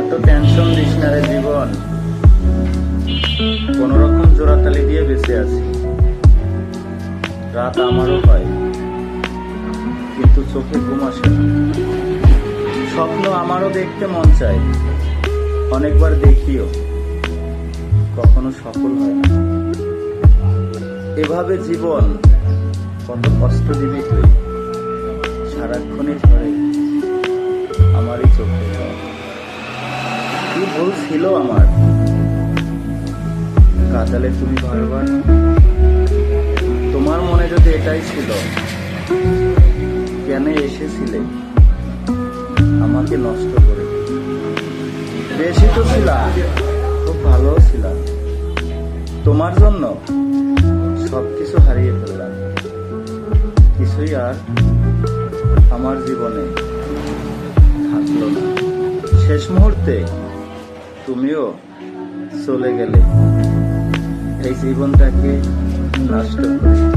এত tension this না রে জীবন। কোন রকম জোড়াতালি দিয়ে বেঁচে আছি। রাত আমারও হয়, কিন্তু চোখে ঘুম আসে স্বপ্ন আমারও দেখতে মন চায়, অনেকবার দেখিও, কখনো সফল হয় না। এভাবে জীবন কত কষ্ট দিবি তুই সারাক্ষণই ঝরে আমারই চোখে। ছিল আমার। কাতালে তুমি বারবার। তোমার মনে যদি এটাই ছিল, কেন এসেছিলে? আমাকে নষ্ট করে বেশি তো ছিলাম খুব ভালো ছিলাম তোমার জন্য সব কিছু হারিয়ে ফেললাম। কিছুই আর আমার জীবনে থাকল না। শেষ মুহূর্তে তুমিও চলে গেলে। এই জীবনটাকে নষ্ট করে।